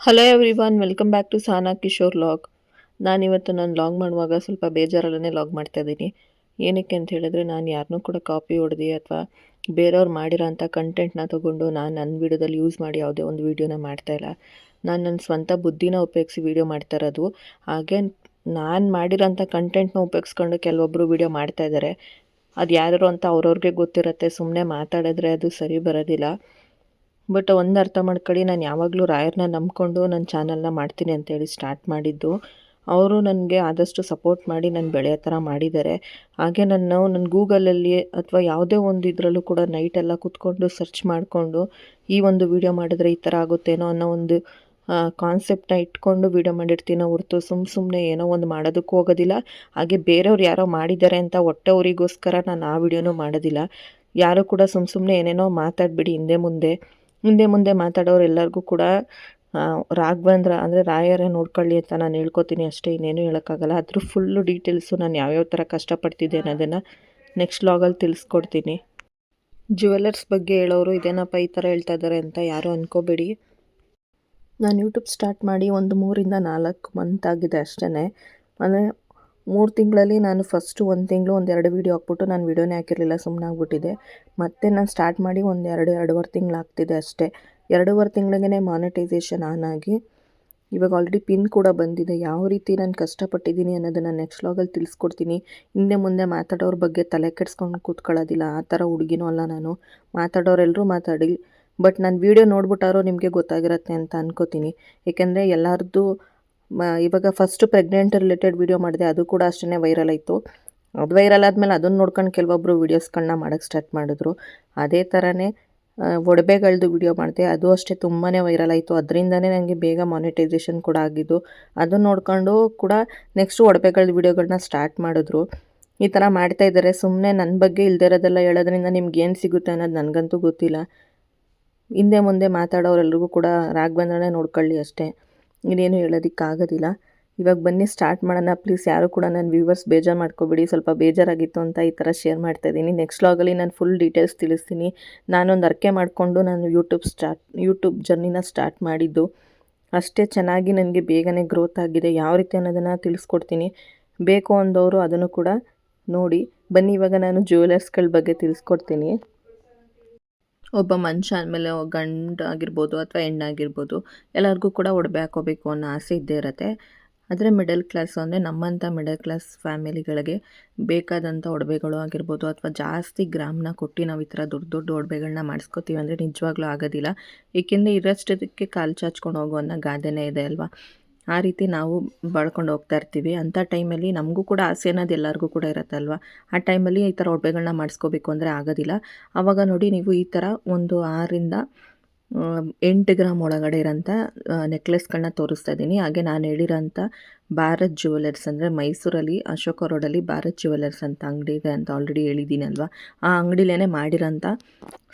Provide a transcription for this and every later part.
Hello everyone welcome back to Sana Kishore log ನಾನಿವತ್ತು ನಾನು log ಮಾಡುವಾಗ ಸ್ವಲ್ಪ ಬೇಜಾರಲ್ಲೇ ಲಾಗ್ ಮಾಡ್ತಾ ಇದ್ದೀನಿ. ಏನಕ್ಕೆ ಅಂತ ಹೇಳಿದ್ರೆ ನಾನು ಯಾರನ್ನೂ ಕೂಡ ಕಾಪಿ ಹೊಡೆದು ಅಥವಾ ಬೇರೆಯವ್ರು ಮಾಡಿರೋ ಅಂಥ ಕಂಟೆಂಟ್ನ ತೊಗೊಂಡು ನಾನು ನನ್ನ ವೀಡಿಯೋದಲ್ಲಿ ಯೂಸ್ ಮಾಡಿ ಯಾವುದೇ ಒಂದು ವೀಡಿಯೋನ ಮಾಡ್ತಾ ಇಲ್ಲ. ನಾನು ನನ್ನ ಸ್ವಂತ ಬುದ್ಧಿನ ಉಪಯೋಗಿಸಿ ವೀಡಿಯೋ ಮಾಡ್ತಾ ಇರೋದು. ಹಾಗೆ ನಾನು ಮಾಡಿರೋಂಥ ಕಂಟೆಂಟ್ನ ಉಪಯೋಗಿಸ್ಕೊಂಡು ಕೆಲವೊಬ್ಬರು ವೀಡಿಯೋ ಮಾಡ್ತಾ ಇದ್ದಾರೆ ಅದು ಯಾರು ಅಂತ ಅವ್ರವ್ರಿಗೆ ಗೊತ್ತಿರುತ್ತೆ. ಸುಮ್ಮನೆ ಮಾತಾಡಿದ್ರೆ ಅದು ಸರಿ ಬರೋದಿಲ್ಲ. ಬಟ್ ಒಂದು ಅರ್ಥ ಮಾಡ್ಕೊಳ್ಳಿ, ನಾನು ಯಾವಾಗಲೂ ರಾಯರ್ನ ನಂಬಿಕೊಂಡು ನನ್ನ ಚಾನಲ್ನ ಮಾಡ್ತೀನಿ ಅಂತೇಳಿ ಸ್ಟಾರ್ಟ್ ಮಾಡಿದ್ದು. ಅವರು ನನಗೆ ಆದಷ್ಟು ಸಪೋರ್ಟ್ ಮಾಡಿ ನಾನು ಬೆಳೆಯೋ ಥರ ಮಾಡಿದ್ದಾರೆ. ಹಾಗೆ ನಾನು ನನ್ನ ಗೂಗಲಲ್ಲಿ ಅಥವಾ ಯಾವುದೇ ಒಂದು ಇದರಲ್ಲೂ ಕೂಡ ನೈಟೆಲ್ಲ ಕೂತ್ಕೊಂಡು ಸರ್ಚ್ ಮಾಡಿಕೊಂಡು ಈ ಒಂದು ವಿಡಿಯೋ ಮಾಡಿದ್ರೆ ಈ ಥರ ಆಗುತ್ತೇನೋ ಅನ್ನೋ ಒಂದು ಕಾನ್ಸೆಪ್ಟನ್ನ ಇಟ್ಕೊಂಡು ವೀಡಿಯೋ ಮಾಡಿರ್ತೀನೋ. ಹೊರ್ತು ಸುಮ್ಮ ಸುಮ್ಮನೆ ಏನೋ ಒಂದು ಮಾಡೋದಕ್ಕೂ ಹೋಗೋದಿಲ್ಲ. ಹಾಗೆ ಬೇರೆಯವ್ರು ಯಾರೋ ಮಾಡಿದ್ದಾರೆ ಅಂತ ಹೊಟ್ಟೆ ಊರಿಗೋಸ್ಕರ ನಾನು ಆ ವಿಡಿಯೋನೂ ಮಾಡೋದಿಲ್ಲ. ಯಾರೂ ಕೂಡ ಸುಮ್ಮ ಸುಮ್ಮನೆ ಏನೇನೋ ಮಾತಾಡ್ಬಿಡಿ ಹಿಂದೆ ಮುಂದೆ. ಹಿಂದೆ ಮುಂದೆ ಮಾತಾಡೋರು ಎಲ್ಲರಿಗೂ ಕೂಡ ರಾಘವೇಂದ್ರ ಅಂದರೆ ರಾಯರೇ ನೋಡ್ಕೊಳ್ಳಿ ಅಂತ ನಾನು ಹೇಳ್ಕೊತೀನಿ ಅಷ್ಟೇ ಇನ್ನೇನು ಹೇಳೋಕ್ಕಾಗಲ್ಲ. ಅದ್ರ ಫುಲ್ಲು ಡೀಟೇಲ್ಸು ನಾನು ಯಾವ್ಯಾವ ಥರ ಕಷ್ಟಪಡ್ತಿದ್ದೆ ಅನ್ನೋದನ್ನು ನೆಕ್ಸ್ಟ್ ಲಾಗಲ್ಲಿ ತಿಳಿಸ್ಕೊಡ್ತೀನಿ. ಜ್ಯುವೆಲರ್ಸ್ ಬಗ್ಗೆ ಹೇಳೋರು ಇದೇನಪ್ಪ ಈ ಥರ ಹೇಳ್ತಾ ಇದ್ದಾರೆ ಅಂತ ಯಾರೂ ಅಂದ್ಕೋಬೇಡಿ ನಾನು ಯೂಟ್ಯೂಬ್ ಸ್ಟಾರ್ಟ್ ಮಾಡಿ ಒಂದು ಮೂರಿಂದ ನಾಲ್ಕು ಮಂತ್ ಆಗಿದೆ ಅಷ್ಟೇ ಅಂದರೆ ಮೂರು ತಿಂಗಳಲ್ಲಿ ನಾನು ಫಸ್ಟು ಒಂದು ತಿಂಗಳು ಒಂದು ಎರಡು ವೀಡಿಯೋ ಹಾಕ್ಬಿಟ್ಟು ನಾನು ವೀಡಿಯೋನೇ ಹಾಕಿರಲಿಲ್ಲ ಸುಮ್ಮನೆ ಆಗ್ಬಿಟ್ಟಿದೆ. ಮತ್ತು ನಾನು ಸ್ಟಾರ್ಟ್ ಮಾಡಿ ಒಂದು ಎರಡು, ಎರಡೂವರೆ ತಿಂಗಳು ಆಗ್ತಿದೆ ಅಷ್ಟೇ. ಎರಡೂವರೆ ತಿಂಗಳಿಗೇ ಮಾನಿಟೈಸೇಷನ್ ಆನ್ ಆಗಿ ಇವಾಗ ಆಲ್ರೆಡಿ ಪಿನ್ ಕೂಡ ಬಂದಿದೆ. ಯಾವ ರೀತಿ ನಾನು ಕಷ್ಟಪಟ್ಟಿದ್ದೀನಿ ಅನ್ನೋದನ್ನು ನೆಕ್ಸ್ಟ್ ಲಾಗಲ್ಲಿ ತಿಳಿಸ್ಕೊಡ್ತೀನಿ. ಹಿಂದೆ ಮುಂದೆ ಮಾತಾಡೋರ ಬಗ್ಗೆ ತಲೆ ಕೆಡ್ಸ್ಕೊಂಡು ಕೂತ್ಕೊಳ್ಳೋದಿಲ್ಲ, ಆ ಥರ ಹುಡುಗಿನೂ ಅಲ್ಲ ನಾನು. ಮಾತಾಡೋರೆಲ್ಲರೂ ಮಾತಾಡಿ, ಬಟ್ ನಾನು ವೀಡಿಯೋ ನೋಡ್ಬಿಟ್ಟಾರೋ ನಿಮಗೆ ಗೊತ್ತಾಗಿರತ್ತೆ ಅಂತ ಅನ್ಕೋತೀನಿ. ಏಕೆಂದರೆ ಎಲ್ಲರದ್ದು ಇವಾಗ ಫಸ್ಟು ಪ್ರೆಗ್ನೆಂಟ್ ರಿಲೇಟೆಡ್ ವೀಡಿಯೋ ಮಾಡಿದೆ, ಅದು ಕೂಡ ಅಷ್ಟೇ ವೈರಲ್ ಆಯಿತು. ಅದು ವೈರಲ್ ಆದಮೇಲೆ ಅದನ್ನು ನೋಡ್ಕೊಂಡು ಕೆಲವೊಬ್ಬರು ವೀಡಿಯೋಸ್ಗಳನ್ನ ಮಾಡೋಕ್ಕೆ ಸ್ಟಾರ್ಟ್ ಮಾಡಿದ್ರು. ಅದೇ ಥರನೇ ಒಡವೆಗಳದ್ದು ವಿಡಿಯೋ ಮಾಡಿದೆ, ಅದು ಅಷ್ಟೇ ತುಂಬಾ ವೈರಲ್ ಆಯಿತು. ಅದರಿಂದನೇ ನನಗೆ ಬೇಗ ಮಾನಿಟೈಸೇಷನ್ ಕೂಡ ಆಗಿದ್ದು. ಅದನ್ನು ನೋಡ್ಕೊಂಡು ಕೂಡ ನೆಕ್ಸ್ಟು ಒಡವೆಗಳದ್ದು ವಿಡಿಯೋಗಳನ್ನ ಸ್ಟಾರ್ಟ್ ಮಾಡಿದ್ರು. ಈ ಥರ ಮಾಡ್ತಾ ಇದ್ದಾರೆ ಸುಮ್ಮನೆ ನನ್ನ ಬಗ್ಗೆ ಇಲ್ದಿರೋದೆಲ್ಲ ಹೇಳೋದ್ರಿಂದ ನಿಮ್ಗೆ ಏನು ಸಿಗುತ್ತೆ ಅನ್ನೋದು ನನಗಂತೂ ಗೊತ್ತಿಲ್ಲ. ಹಿಂದೆ ಮುಂದೆ ಮಾತಾಡೋರೆಲ್ರಿಗೂ ಕೂಡ ರಾಘವೇಂದ್ರನೇ ನೋಡ್ಕೊಳ್ಳಿ ಅಷ್ಟೇ. ಇನ್ನೇನು ಹೇಳೋದಕ್ಕಾಗೋದಿಲ್ಲ. ಇವಾಗ ಬನ್ನಿ ಸ್ಟಾರ್ಟ್ ಮಾಡೋಣ. ಪ್ಲೀಸ್ ಯಾರು ಕೂಡ ನನ್ನ ವ್ಯೂವರ್ಸ್ ಬೇಜಾರು ಮಾಡ್ಕೋಬೇಡಿ. ಸ್ವಲ್ಪ ಬೇಜಾರಾಗಿತ್ತು ಅಂತ ಈ ಥರ ಶೇರ್ ಮಾಡ್ತಾ ಇದ್ದೀನಿ. ನೆಕ್ಸ್ಟ್ ಲಾಗಲ್ಲಿ ನಾನು ಫುಲ್ ಡೀಟೇಲ್ಸ್ ತಿಳಿಸ್ತೀನಿ. ನಾನೊಂದು ಅರ್ಕೆ ಮಾಡಿಕೊಂಡು ನಾನು ಯೂಟ್ಯೂಬ್ ಸ್ಟಾರ್ಟ್ ಯೂಟ್ಯೂಬ್ ಜರ್ನಿನ ಸ್ಟಾರ್ಟ್ ಮಾಡಿದ್ದು. ಅಷ್ಟೇ ಚೆನ್ನಾಗಿ ನನಗೆ ಬೇಗನೆ ಗ್ರೋತ್ ಆಗಿದೆ. ಯಾವ ರೀತಿ ಅನ್ನೋದನ್ನು ತಿಳಿಸ್ಕೊಡ್ತೀನಿ. ಬೇಕು ಅಂದವರು ಅದನ್ನು ಕೂಡ ನೋಡಿ. ಬನ್ನಿ ಇವಾಗ ನಾನು ಜ್ಯುವೆಲರ್ಸ್ಗಳ ಬಗ್ಗೆ ತಿಳಿಸ್ಕೊಡ್ತೀನಿ. ಒಬ್ಬ ಮನುಷ್ಯ ಅಂದಮೇಲೆ ಗಂಡು ಆಗಿರ್ಬೋದು ಅಥವಾ ಹೆಣ್ಣಾಗಿರ್ಬೋದು ಎಲ್ಲರಿಗೂ ಕೂಡ ಒಡವೆ ಹಾಕೋಬೇಕು ಅನ್ನೋ ಆಸೆ ಇದ್ದೇ ಇರುತ್ತೆ. ಆದರೆ ಮಿಡಲ್ ಕ್ಲಾಸ್ ಅಂದರೆ ನಮ್ಮಂಥ ಮಿಡಲ್ ಕ್ಲಾಸ್ ಫ್ಯಾಮಿಲಿಗಳಿಗೆ ಬೇಕಾದಂಥ ಒಡವೆಗಳು ಆಗಿರ್ಬೋದು ಅಥವಾ ಜಾಸ್ತಿ ಗ್ರಾಮ್ನ ಕೊಟ್ಟು ನಾವು ಈ ಥರ ದೊಡ್ಡ ದೊಡ್ಡ ಒಡವೆಗಳನ್ನ ಮಾಡಿಸ್ಕೋತೀವಿ ಅಂದರೆ ನಿಜವಾಗ್ಲೂ ಆಗೋದಿಲ್ಲ. ಏಕೆಂದರೆ ಇರೋಷ್ಟಕ್ಕೆ ಕಾಲು ಚಾಚ್ಕೊಂಡು ಹೋಗೋ ಅನ್ನೋ ಗಾದೆನೇ ಇದೆ ಅಲ್ವಾ? ಆ ರೀತಿ ನಾವು ಬಳ್ಕೊಂಡು ಹೋಗ್ತಾ ಇರ್ತೀವಿ. ಅಂಥ ಟೈಮಲ್ಲಿ ನಮಗೂ ಕೂಡ ಆಸೆ ಅನ್ನೋದು ಎಲ್ಲರಿಗೂ ಕೂಡ ಇರುತ್ತಲ್ವ? ಆ ಟೈಮಲ್ಲಿ ಈ ಥರ ಒಡವೆಗಳನ್ನ ಮಾಡಿಸ್ಕೋಬೇಕು ಅಂದರೆ ಆಗೋದಿಲ್ಲ. ಆವಾಗ ನೋಡಿ ನೀವು ಈ ಥರ ಒಂದು ಆರಿಂದ ಎಂಟು ಗ್ರಾಮ್ ಒಳಗಡೆ ಇರೋಂಥ ನೆಕ್ಲೆಸ್ಗಳನ್ನ ತೋರಿಸ್ತಾ ಇದ್ದೀನಿ. ಹಾಗೆ ನಾನು ಹೇಳಿರೋಂಥ ಭಾರತ್ ಜ್ಯುವೆಲರ್ಸ್ ಅಂದರೆ ಮೈಸೂರಲ್ಲಿ, ಅಶೋಕ ರೋಡಲ್ಲಿ ಭಾರತ್ ಜ್ಯುವೆಲರ್ಸ್ ಅಂತ ಅಂಗಡಿ ಇದೆ ಅಂತ ಆಲ್ರೆಡಿ ಹೇಳಿದ್ದೀನಿ ಅಲ್ವಾ ಆ ಅಂಗಡಿಲೇ ಮಾಡಿರೋಂಥ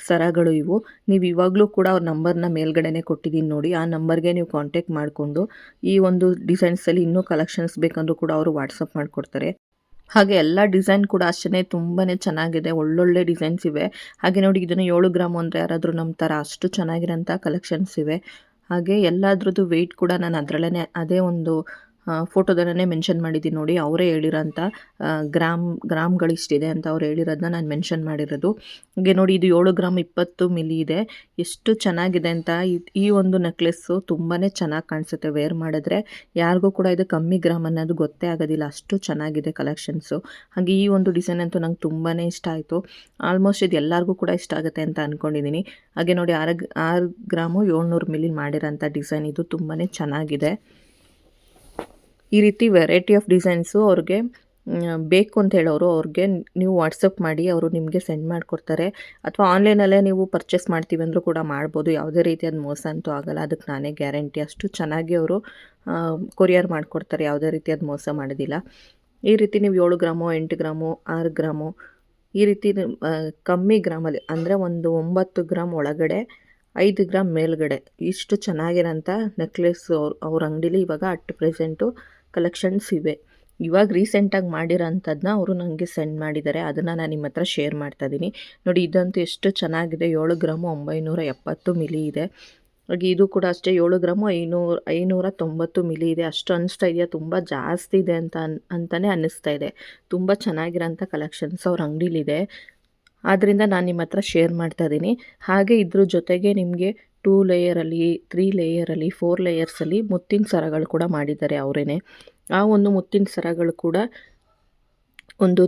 ಸರಗಳು ಇವು. ನೀವು ಇವಾಗಲೂ ಕೂಡ ಅವ್ರ ನಂಬರ್ನ ಮೇಲ್ಗಡೆನೇ ಕೊಟ್ಟಿದ್ದೀನಿ ನೋಡಿ. ಆ ನಂಬರ್ಗೆ ನೀವು ಕಾಂಟ್ಯಾಕ್ಟ್ ಮಾಡಿಕೊಂಡು ಈ ಒಂದು ಡಿಸೈನ್ಸಲ್ಲಿ ಇನ್ನೂ ಕಲೆಕ್ಷನ್ಸ್ ಬೇಕಂದ್ರೂ ಕೂಡ ಅವರು ವಾಟ್ಸಪ್ ಮಾಡಿಕೊಡ್ತಾರೆ. ಹಾಗೆ ಎಲ್ಲ ಡಿಸೈನ್ ಕೂಡ ಅಷ್ಟೇ ತುಂಬಾ ಚೆನ್ನಾಗಿದೆ. ಒಳ್ಳೊಳ್ಳೆ ಡಿಸೈನ್ಸ್ ಇವೆ. ಹಾಗೆ ನೋಡಿ ಇದನ್ನು ಏಳು ಗ್ರಾಮ್ ಅಂದರೆ ಯಾರಾದರೂ ನಮ್ಮ ಥರ ಅಷ್ಟು ಚೆನ್ನಾಗಿರೋಂಥ ಕಲೆಕ್ಷನ್ಸ್ ಇವೆ. ಹಾಗೆ ಎಲ್ಲದ್ರದ್ದು ವೆಯ್ಟ್ ಕೂಡ ನಾನು ಅದರಲ್ಲೇ ಅದೇ ಒಂದು ಫೋಟೋದಲ್ಲೇ ಮೆನ್ಷನ್ ಮಾಡಿದ್ದೀನಿ ನೋಡಿ, ಅವರೇ ಹೇಳಿರೋಂಥ ಗ್ರಾಮ್, ಗ್ರಾಮ್ಗಳಿಷ್ಟಿದೆ ಅಂತ ಅವ್ರು ಹೇಳಿರೋದನ್ನ ನಾನು ಮೆನ್ಷನ್ ಮಾಡಿರೋದು. ಹಾಗೆ ನೋಡಿ, ಇದು ಏಳು ಗ್ರಾಮ್ ಇಪ್ಪತ್ತು ಮಿಲಿ ಇದೆ. ಎಷ್ಟು ಚೆನ್ನಾಗಿದೆ ಅಂತ ಈ ಒಂದು ನೆಕ್ಲೆಸ್ಸು ತುಂಬಾ ಚೆನ್ನಾಗಿ ಕಾಣಿಸುತ್ತೆ ವೇರ್ ಮಾಡಿದ್ರೆ. ಯಾರಿಗೂ ಕೂಡ ಇದು ಕಮ್ಮಿ ಗ್ರಾಮ್ ಅನ್ನೋದು ಗೊತ್ತೇ ಆಗೋದಿಲ್ಲ, ಅಷ್ಟು ಚೆನ್ನಾಗಿದೆ ಕಲೆಕ್ಷನ್ಸು ಹಾಗೆ ಈ ಒಂದು ಡಿಸೈನ್ ಅಂತೂ ನಂಗೆ ತುಂಬಾ ಇಷ್ಟ ಆಯಿತು. ಆಲ್ಮೋಸ್ಟ್ ಇದು ಎಲ್ಲರಿಗೂ ಕೂಡ ಇಷ್ಟ ಆಗುತ್ತೆ ಅಂತ ಅಂದ್ಕೊಂಡಿದ್ದೀನಿ ಹಾಗೆ ನೋಡಿ, ಆರು ಆರು ಗ್ರಾಮು ಏಳ್ನೂರು ಮಿಲಿ ಮಾಡಿರೋಂಥ ಡಿಸೈನ್ ಇದು ತುಂಬಾ ಚೆನ್ನಾಗಿದೆ. ಈ ರೀತಿ ವೆರೈಟಿ ಆಫ್ ಡಿಸೈನ್ಸು ಅವ್ರಿಗೆ ಬೇಕು ಅಂತ ಹೇಳೋರು ಅವ್ರಿಗೆ ನೀವು ವಾಟ್ಸಪ್ ಮಾಡಿ ಅವರು ನಿಮಗೆ ಸೆಂಡ್ ಮಾಡಿಕೊಡ್ತಾರೆ. ಅಥವಾ ಆನ್ಲೈನಲ್ಲೇ ನೀವು ಪರ್ಚೇಸ್ ಮಾಡ್ತೀವಿ ಅಂದರೂ ಕೂಡ ಮಾಡ್ಬೋದು. ಯಾವುದೇ ರೀತಿಯಾದ ಮೋಸ ಅಂತೂ ಆಗೋಲ್ಲ. ಅದಕ್ಕೆ ನಾನೇ ಗ್ಯಾರಂಟಿ ಅಷ್ಟು ಚೆನ್ನಾಗಿ ಅವರು ಕೊರಿಯರ್ ಮಾಡಿಕೊಡ್ತಾರೆ. ಯಾವುದೇ ರೀತಿಯಾದ ಮೋಸ ಮಾಡೋದಿಲ್ಲ. ಈ ರೀತಿ ನೀವು ಏಳು ಗ್ರಾಮು, ಎಂಟು ಗ್ರಾಮು, ಆರು ಗ್ರಾಮು, ಈ ರೀತಿ ಕಮ್ಮಿ ಗ್ರಾಮಲ್ಲಿ ಅಂದರೆ ಒಂದು ಒಂಬತ್ತು ಗ್ರಾಮ್ ಒಳಗಡೆ, ಐದು ಗ್ರಾಮ್ ಮೇಲ್ಗಡೆ ಇಷ್ಟು ಚೆನ್ನಾಗಿರೋಂಥ ನೆಕ್ಲೆಸ್ ಅವ್ರ ಅವ್ರ ಅಂಗಡೀಲಿ ಇವಾಗ ಅಟ್ ಪ್ರೆಸೆಂಟು ಕಲೆಕ್ಷನ್ಸ್ ಇವೆ. ಇವಾಗ ರೀಸೆಂಟಾಗಿ ಮಾಡಿರೋ ಅಂಥದ್ದನ್ನ ಅವರು ನನಗೆ ಸೆಂಡ್ ಮಾಡಿದ್ದಾರೆ ಅದನ್ನು ನಾನು ನಿಮ್ಮ ಹತ್ರ ಶೇರ್ ಮಾಡ್ತಾ ಇದ್ದೀನಿ ನೋಡಿ, ಇದಂತೂ ಎಷ್ಟು ಚೆನ್ನಾಗಿದೆ. ಏಳು ಗ್ರಾಮು ಒಂಬೈನೂರ ಎಪ್ಪತ್ತು ಮಿಲಿ ಇದೆ. ಹಾಗೆ ಇದು ಕೂಡ ಅಷ್ಟೇ, ಏಳು ಗ್ರಾಮು ಐನೂರು, ಐನೂರ ತೊಂಬತ್ತು ಮಿಲಿ ಇದೆ. ಅಷ್ಟು ಅನಿಸ್ತಾ ಇದೆಯಾ? ತುಂಬ ಜಾಸ್ತಿ ಇದೆ ಅಂತ ಅನ್ ಅಂತಲೇ ಅನ್ನಿಸ್ತಾ ಇದೆ. ತುಂಬ ಚೆನ್ನಾಗಿರೋಂಥ ಕಲೆಕ್ಷನ್ಸ್ ಅವ್ರ ಅಂಗಡಿಲಿದೆ. ಆದ್ದರಿಂದ ನಾನು ನಿಮ್ಮ ಹತ್ರ ಶೇರ್ ಮಾಡ್ತಾ ಇದ್ದೀನಿ ಹಾಗೆ ಇದ್ರ ಜೊತೆಗೆ ನಿಮಗೆ ಟೂ ಲೇಯರಲ್ಲಿ ತ್ರೀ ಲೇಯರಲ್ಲಿ ಫೋರ್ ಲೇಯರ್ಸಲ್ಲಿ ಮುತ್ತಿನ ಸರಗಳು ಕೂಡ ಮಾಡಿದ್ದಾರೆ ಅವರೇನೆ. ಆ ಒಂದು ಮುತ್ತಿನ ಸರಗಳು ಕೂಡ ಒಂದು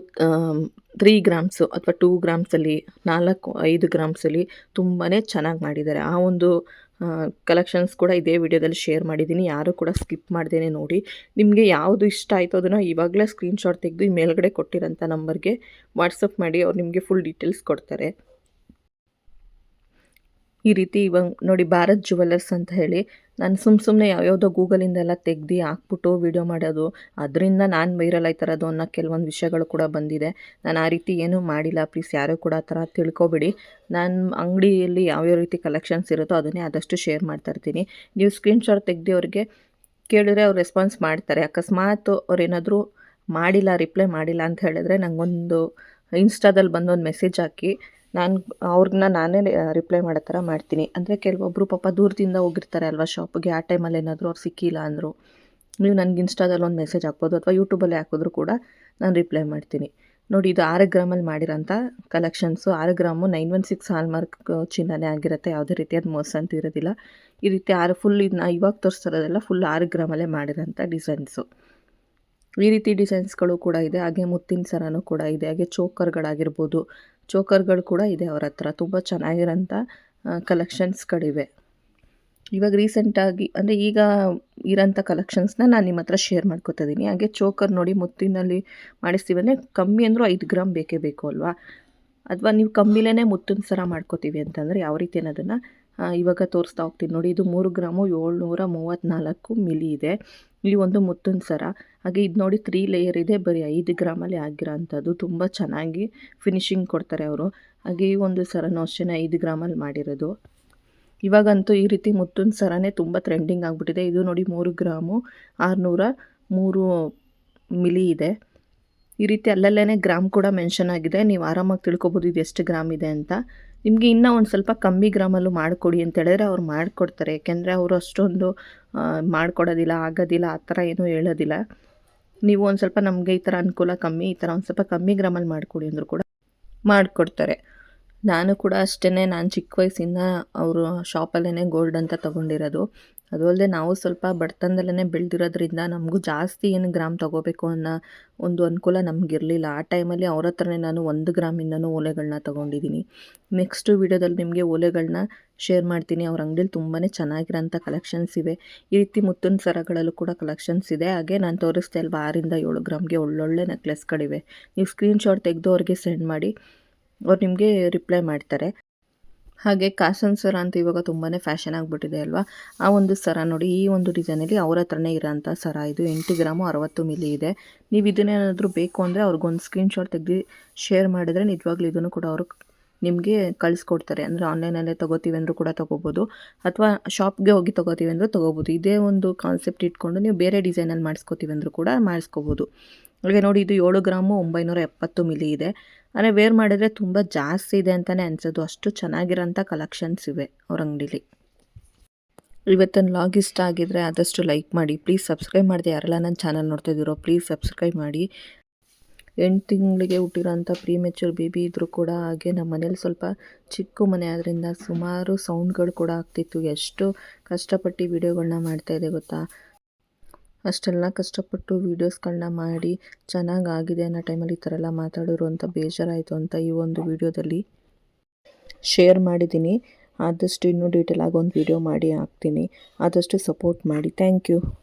ತ್ರೀ ಗ್ರಾಮ್ಸು ಅಥವಾ ಟೂ ಗ್ರಾಮ್ಸಲ್ಲಿ ನಾಲ್ಕು, ಐದು ಗ್ರಾಮ್ಸಲ್ಲಿ ತುಂಬಾ ಚೆನ್ನಾಗಿ ಮಾಡಿದ್ದಾರೆ. ಆ ಒಂದು ಕಲೆಕ್ಷನ್ಸ್ ಕೂಡ ಇದೇ ವಿಡಿಯೋದಲ್ಲಿ ಶೇರ್ ಮಾಡಿದ್ದೀನಿ. ಯಾರು ಕೂಡ ಸ್ಕಿಪ್ ಮಾಡ್ದೇ ನೋಡಿ. ನಿಮಗೆ ಯಾವುದು ಇಷ್ಟ ಆಯಿತು ಅದನ್ನು ಇವಾಗಲೇ ಸ್ಕ್ರೀನ್ಶಾಟ್ ತೆಗೆದು ಈ ಮೇಲ್ಗಡೆ ಕೊಟ್ಟಿರೋಂಥ ನಂಬರ್ಗೆ ವಾಟ್ಸಪ್ ಮಾಡಿ ಅವ್ರು ನಿಮಗೆ ಫುಲ್ ಡೀಟೇಲ್ಸ್ ಕೊಡ್ತಾರೆ. ಈ ರೀತಿ ಇವಾಗ ನೋಡಿ ಭಾರತ್ ಜುವೆಲ್ಲರ್ಸ್ ಅಂತ ಹೇಳಿ ನಾನು ಸುಮ್ಮ ಸುಮ್ಮನೆ ಯಾವ್ಯಾವುದೋ ಗೂಗಲಿಂದೆಲ್ಲ ತೆಗ್ದು ಹಾಕ್ಬಿಟ್ಟು ವೀಡಿಯೋ ಮಾಡೋದು, ಅದರಿಂದ ನಾನು ವೈರಲ್ ಆಯ್ತಾರದು ಅನ್ನೋ ಕೆಲವೊಂದು ವಿಷಯಗಳು ಕೂಡ ಬಂದಿದೆ. ನಾನು ಆ ರೀತಿ ಏನೂ ಮಾಡಿಲ್ಲ ಪ್ಲೀಸ್ ಯಾರೂ ಕೂಡ ಆ ಥರ ತಿಳ್ಕೊಬೇಡಿ. ನಾನು ಅಂಗಡಿಯಲ್ಲಿ ಯಾವ್ಯಾವ ರೀತಿ ಕಲೆಕ್ಷನ್ಸ್ ಇರುತ್ತೋ ಅದನ್ನೇ ಆದಷ್ಟು ಶೇರ್ ಮಾಡ್ತಾ ಇರ್ತೀನಿ. ನೀವು ಸ್ಕ್ರೀನ್ಶಾಟ್ ತೆಗ್ದು ಅವ್ರಿಗೆ ಕೇಳಿದ್ರೆ ಅವ್ರು ರೆಸ್ಪಾನ್ಸ್ ಮಾಡ್ತಾರೆ. ಅಕಸ್ಮಾತ್ ಅವ್ರು ಏನಾದರೂ ಮಾಡಿಲ್ಲ ರಿಪ್ಲೈ ಮಾಡಿಲ್ಲ ಅಂತ ಹೇಳಿದ್ರೆ ನನಗೊಂದು ಇನ್ಸ್ಟಾದಲ್ಲಿ ಬಂದೊಂದು ಮೆಸೇಜ್ ಹಾಕಿ ನಾನು ಅವ್ರನ್ನ ನಾನೇ ರಿಪ್ಲೈ ಮಾಡೋ ಥರ ಮಾಡ್ತೀನಿ. ಅಂದರೆ ಕೆಲವೊಬ್ಬರು ಪಾಪ ದೂರದಿಂದ ಹೋಗಿರ್ತಾರೆ ಅಲ್ವಾ ಶಾಪ್ಗೆ ಆ ಟೈಮಲ್ಲಿ ಏನಾದರೂ ಅವ್ರು ಸಿಕ್ಕಿಲ್ಲ ಅಂದರು. ನೀವು ನನಗೆ ಇನ್ಸ್ಟಾದಲ್ಲಿ ಒಂದು ಮೆಸೇಜ್ ಹಾಕ್ಬೋದು ಅಥವಾ ಯೂಟ್ಯೂಬಲ್ಲಿ ಹಾಕಿದ್ರು ಕೂಡ ನಾನು ರಿಪ್ಲೈ ಮಾಡ್ತೀನಿ. ನೋಡಿ, ಇದು ಆರು ಗ್ರಾಮಲ್ಲಿ ಮಾಡಿರೋಂಥ ಕಲೆಕ್ಷನ್ಸು ಆರು gram nine one six hallmark ಚಿನ್ನನೇ ಆಗಿರುತ್ತೆ. ಯಾವುದೇ ರೀತಿಯಾದ ಮೋಸ ಅಂತ ಇರೋದಿಲ್ಲ. ಈ ರೀತಿ ಆರು ಫುಲ್ ಇದನ್ನ ಇವಾಗ ತೋರಿಸ್ತಿರೋದೆಲ್ಲ ಫುಲ್ ಆರು ಗ್ರಾಮಲ್ಲೇ ಮಾಡಿರೋಂಥ ಡಿಸೈನ್ಸು ಈ ರೀತಿ ಡಿಸೈನ್ಸ್ಗಳು ಕೂಡ ಇದೆ. ಹಾಗೆ ಮುತ್ತಿನ ಸರನೂ ಕೂಡ ಇದೆ. ಹಾಗೆ ಚೋಕರ್ಗಳಾಗಿರ್ಬೋದು ಚೋಕರ್ಗಳು ಕೂಡ ಇದೆ ಅವ್ರ ಹತ್ರ. ತುಂಬ ಚೆನ್ನಾಗಿರೋಂಥ ಕಲೆಕ್ಷನ್ಸ್ಗಳಿವೆ. ಇವಾಗ ರೀಸೆಂಟಾಗಿ, ಅಂದರೆ ಈಗ ಇರೋಂಥ ಕಲೆಕ್ಷನ್ಸ್ನ ನಾನು ನಿಮ್ಮ ಹತ್ರ ಶೇರ್ ಮಾಡ್ಕೊತಾ ಇದ್ದೀನಿ ಹಾಗೆ ಚೋಕರ್ ನೋಡಿ ಮುತ್ತಿನಲ್ಲಿ ಮಾಡಿಸ್ತೀವಿ ಅಂದರೆ ಕಮ್ಮಿ ಅಂದರೂ ಐದು ಗ್ರಾಮ್ ಬೇಕೇ ಬೇಕು ಅಲ್ವಾ? ಅಥವಾ ನೀವು ಕಮ್ಮಿಲೇ ಮುತ್ತಿನ ಸರ ಮಾಡ್ಕೋತೀವಿ ಅಂತಂದರೆ ಯಾವ ರೀತಿ ಅನ್ನೋದನ್ನು ಇವಾಗ ತೋರಿಸ್ತಾ ಹೋಗ್ತೀನಿ. ನೋಡಿ, ಇದು ಮೂರು ಗ್ರಾಮು ಏಳ್ನೂರ ಮೂವತ್ತ್ನಾಲ್ಕು ಮಿಲಿ ಇದೆ. ಇಲ್ಲಿ ಒಂದು ಮುತ್ತಿನ ಸರ. ಹಾಗೆ ಇದು ನೋಡಿ ತ್ರೀ ಲೇಯರ್ ಇದೆ, ಬರೀ ಐದು ಗ್ರಾಮಲ್ಲಿ ಆಗಿರೋ ಅಂಥದ್ದು ತುಂಬ ಚೆನ್ನಾಗಿ ಫಿನಿಶಿಂಗ್ ಕೊಡ್ತಾರೆ ಅವರು. ಹಾಗೆ ಈ ಒಂದು ಸರನೂ ಅಷ್ಟೇ ಐದು ಗ್ರಾಮಲ್ಲಿ ಮಾಡಿರೋದು. ಇವಾಗಂತೂ ಈ ರೀತಿ ಮುತ್ತಿನ ಸರನೇ ತುಂಬ ಟ್ರೆಂಡಿಂಗ್ ಆಗಿಬಿಟ್ಟಿದೆ. ಇದು ನೋಡಿ ಮೂರು ಗ್ರಾಮು, ಆರುನೂರ ಮೂರು ಮಿಲಿ ಇದೆ. ಈ ರೀತಿ ಅಲ್ಲಲ್ಲೇ ಗ್ರಾಮ್ ಕೂಡ ಮೆನ್ಷನ್ ಆಗಿದೆ. ನೀವು ಆರಾಮಾಗಿ ತಿಳ್ಕೊಬೋದು ಇದು ಎಷ್ಟು ಗ್ರಾಮ್ ಇದೆ ಅಂತ. ನಿಮಗೆ ಇನ್ನೂ ಒಂದು ಸ್ವಲ್ಪ ಕಮ್ಮಿ ಗ್ರಾಮಲ್ಲೂ ಮಾಡಿಕೊಡಿ ಅಂತ ಹೇಳಿದ್ರೆ ಅವ್ರು ಮಾಡಿಕೊಡ್ತಾರೆ. ಯಾಕೆಂದರೆ ಅವರು ಅಷ್ಟೊಂದು ಮಾಡಿಕೊಡೋದಿಲ್ಲ, ಆಗೋದಿಲ್ಲ, ಆ ಥರ ಏನೂ ಹೇಳೋದಿಲ್ಲ. ನೀವು ಒಂದು ಸ್ವಲ್ಪ ನಮಗೆ ಈ ಥರ ಅನುಕೂಲ ಕಮ್ಮಿ, ಈ ಥರ ಒಂದು ಸ್ವಲ್ಪ ಕಮ್ಮಿ ಗ್ರಾಮಲ್ಲಿ ಮಾಡಿಕೊಡಿ ಅಂದರೂ ಕೂಡ ಮಾಡಿಕೊಡ್ತಾರೆ. ನಾನು ಕೂಡ ಅಷ್ಟೇ ನಾನು ಚಿಕ್ಕ ವಯಸ್ಸಿಂದ ಅವರು ಶಾಪಲ್ಲೇ ಗೋಲ್ಡ್ ಅಂತ ತೊಗೊಂಡಿರೋದು. ಅದು ಅಲ್ಲದೆ ನಾವು ಸ್ವಲ್ಪ ಬಡತನದಲ್ಲೇ ಬೆಳೆದಿರೋದ್ರಿಂದ ನಮಗೂ ಜಾಸ್ತಿ ಏನು ಗ್ರಾಮ್ ತೊಗೋಬೇಕು ಅನ್ನೋ ಒಂದು ಅನುಕೂಲ ನಮಗಿರಲಿಲ್ಲ. ಆ ಟೈಮಲ್ಲಿ ಅವ್ರ ಹತ್ರನೇ ನಾನು ಒಂದು ಗ್ರಾಮಿಂದನೂ ಓಲೆಗಳನ್ನ ತೊಗೊಂಡಿದ್ದೀನಿ. ನೆಕ್ಸ್ಟು ವೀಡಿಯೋದಲ್ಲಿ ನಿಮಗೆ ಓಲೆಗಳನ್ನ ಶೇರ್ ಮಾಡ್ತೀನಿ. ಅವ್ರ ಅಂಗಡಿಲಿ ತುಂಬಾ ಚೆನ್ನಾಗಿರೋಂಥ ಕಲೆಕ್ಷನ್ಸ್ ಇವೆ. ಈ ರೀತಿ ಮುತ್ತಿನ ಸರಗಳಲ್ಲೂ ಕೂಡ ಕಲೆಕ್ಷನ್ಸ್ ಇದೆ. ಹಾಗೆ ನಾನು ತೋರಿಸ್ತಾ ಇಲ್ವಾ ಆರಿಂದ ಏಳು ಗ್ರಾಮ್ಗೆ ಒಳ್ಳೊಳ್ಳೆ ನೆಕ್ಲೆಸ್ಗಳಿವೆ. ನೀವು ಸ್ಕ್ರೀನ್ಶಾಟ್ ತೆಗೆದು ಅವ್ರಿಗೆ ಸೆಂಡ್ ಮಾಡಿ, ಅವ್ರು ನಿಮಗೆ ರಿಪ್ಲೈ ಮಾಡ್ತಾರೆ. ಹಾಗೆ ಕಾಸನ್ ಸರ ಅಂತ ಇವಾಗ ತುಂಬಾ ಫ್ಯಾಷನ್ ಆಗಿಬಿಟ್ಟಿದೆ ಅಲ್ವಾ? ಆ ಒಂದು ಸರ ನೋಡಿ, ಈ ಒಂದು ಡಿಸೈನಲ್ಲಿ ಅವ್ರ ಹತ್ರನೇ ಇರೋಂಥ ಸರ ಇದು ಎಂಟು ಗ್ರಾಮು ಅರವತ್ತು ಮಿಲಿ ಇದೆ. ನೀವು ಇದನ್ನೇನಾದರೂ ಬೇಕು ಅಂದರೆ ಅವ್ರಿಗೊಂದು ಸ್ಕ್ರೀನ್ಶಾಟ್ ತೆಗೆದು ಶೇರ್ ಮಾಡಿದರೆ ನಿಜವಾಗ್ಲೂ ಇದನ್ನು ಕೂಡ ಅವರು ನಿಮಗೆ ಕಳಿಸ್ಕೊಡ್ತಾರೆ. ಅಂದರೆ ಆನ್ಲೈನಲ್ಲೇ ತೊಗೋತೀವಿ ಅಂದರೂ ಕೂಡ ತೊಗೋಬೋದು. ಅಥವಾ ಶಾಪ್ಗೆ ಹೋಗಿ ತೊಗೋತೀವಿ ಅಂದರೂ ತೊಗೋಬೋದು. ಇದೇ ಒಂದು ಕಾನ್ಸೆಪ್ಟ್ ಇಟ್ಕೊಂಡು ನೀವು ಬೇರೆ ಡಿಸೈನಲ್ಲಿ ಮಾಡಿಸ್ಕೋತೀವಿ ಅಂದರೂ ಕೂಡ ಮಾಡಿಸ್ಕೋಬೋದು. ಹಾಗೆ ನೋಡಿ, ಇದು ಏಳು ಗ್ರಾಮು ಒಂಬೈನೂರ ಎಪ್ಪತ್ತು ಮಿಲಿ ಇದೆ. ಅಂದರೆ ವೇರ್ ಮಾಡಿದ್ರೆ ತುಂಬ ಜಾಸ್ತಿ ಇದೆ ಅಂತಲೇ ಅನಿಸೋದು. ಅಷ್ಟು ಚೆನ್ನಾಗಿರೋಂಥ ಕಲೆಕ್ಷನ್ಸ್ ಇವೆ ಅವ್ರ ಅಂಗಡೀಲಿ. ಇವತ್ತಿನ ಲಾಗ್ ಇಷ್ಟ ಆಗಿದ್ರೆ ಆದಷ್ಟು ಲೈಕ್ ಮಾಡಿ. ಪ್ಲೀಸ್ ಸಬ್ಸ್ಕ್ರೈಬ್ ಮಾಡಿದೆ ಯಾರೆಲ್ಲ ನನ್ನ ಚಾನಲ್ ನೋಡ್ತಾ ಪ್ಲೀಸ್ ಸಬ್ಸ್ಕ್ರೈಬ್ ಮಾಡಿ. ಎಂಟು ತಿಂಗಳಿಗೆ ಹುಟ್ಟಿರೋಂಥ ಪ್ರೀ ಮೆಚೂರ್ ಬೇಬಿ ಇದ್ದರೂ ಕೂಡ ಹಾಗೆ ನಮ್ಮ ಮನೇಲಿ ಸ್ವಲ್ಪ ಚಿಕ್ಕ ಮನೆ ಆದ್ದರಿಂದ ಸುಮಾರು ಸೌಂಡ್ಗಳು ಕೂಡ ಆಗ್ತಿತ್ತು. ಎಷ್ಟು ಕಷ್ಟಪಟ್ಟು ವೀಡಿಯೋಗಳನ್ನ ಮಾಡ್ತಾಯಿದೆ ಗೊತ್ತಾ? ಅಷ್ಟೆಲ್ಲ ಕಷ್ಟಪಟ್ಟು ವೀಡಿಯೋಸ್ಗಳನ್ನ ಮಾಡಿ ಚೆನ್ನಾಗಿ ಆಗಿದೆ ಅನ್ನೋ ಟೈಮಲ್ಲಿ ಈ ಥರ ಎಲ್ಲ ಮಾತಾಡೋರು ಅಂತ ಬೇಜಾರಾಯಿತು ಅಂತ ಈ ಒಂದು ವಿಡಿಯೋದಲ್ಲಿ ಶೇರ್ ಮಾಡಿದ್ದೀನಿ. ಆದಷ್ಟು ಇನ್ನೂ ಡೀಟೇಲ್ ಆಗಿ ಒಂದು ವಿಡಿಯೋ ಮಾಡಿ ಹಾಕ್ತೀನಿ. ಆದಷ್ಟು ಸಪೋರ್ಟ್ ಮಾಡಿ. Thank you.